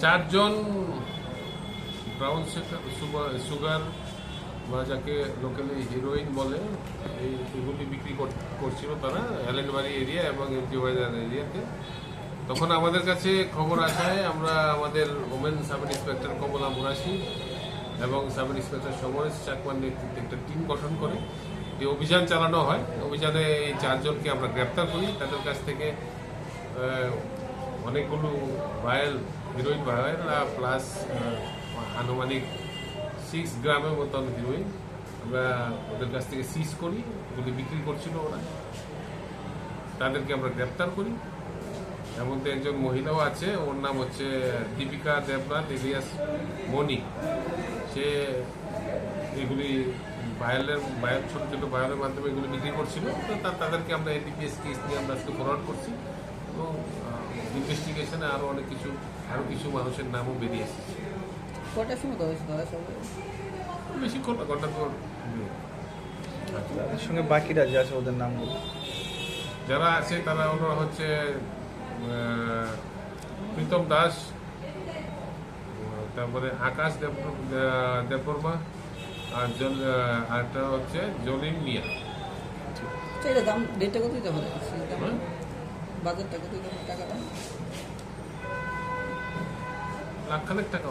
চারজন brown sugar, বা যাকে লোকালি হিরোইন বলে, এই এগুলি বিক্রি কর- করছিল তারা অ্যালেনবাড়ি এরিয়া এবং এমটি বাজার এরিয়াতে তখন আমাদের কাছে খবর আসায় আমরা আমাদের women sub inspector Kamala Murashi এবং সাব ইন্সপেক্টর সমরেশ চাকমার নেতৃত্বে একটা টিম গঠন করে। যে অভিযান চালানো হয়, অভিযানে এই চারজনকে আমরা গ্রেপ্তার করি। তাদের কাছ থেকে অনেকগুলো ভায়াল হিরোইন ভায়াল প্লাস আনুমানিক সিক্স গ্রামের মতন হিরোইন আমরা ওদের কাছ থেকে সিজ করি। ওগুলি বিক্রি করছিল ওরা। তাদেরকে আমরা গ্রেপ্তার করি। এর মধ্যে একজন মহিলাও আছে, ওর নাম হচ্ছে দীপিকা দেবনাথ ইলিয়াস মণি। সে এগুলি বায়ালের বায়াল ছোট ছোট বায়ালের মাধ্যমে এগুলি বিক্রি করছিল তো তাদেরকে আমরা এনডিপিএস কেস নিয়ে আমরা আজকে ফরওয়ার্ড করছি। এবং ইনভেস্টিগেশনে আরও অনেক কিছু আরও কিছু মানুষের নামও বেরিয়ে এসেছে। কটার সময় বেশিক্ষণ না ঘণ্টা পর তাদের সঙ্গে বাকিরা যে আছে ওদের নামগুলো যারা আছে তারা হলো হচ্ছে প্রীতম দাস তারপরে আকাশ দেববর্মা আর জল আরেকটা হচ্ছে জলিম মিয়া। আচ্ছা এটা দাম রেটটা কত দিতে হবে? হুম? বাজারটা কত দিতে হবে টাকাটা? লাখখানেক টাকা।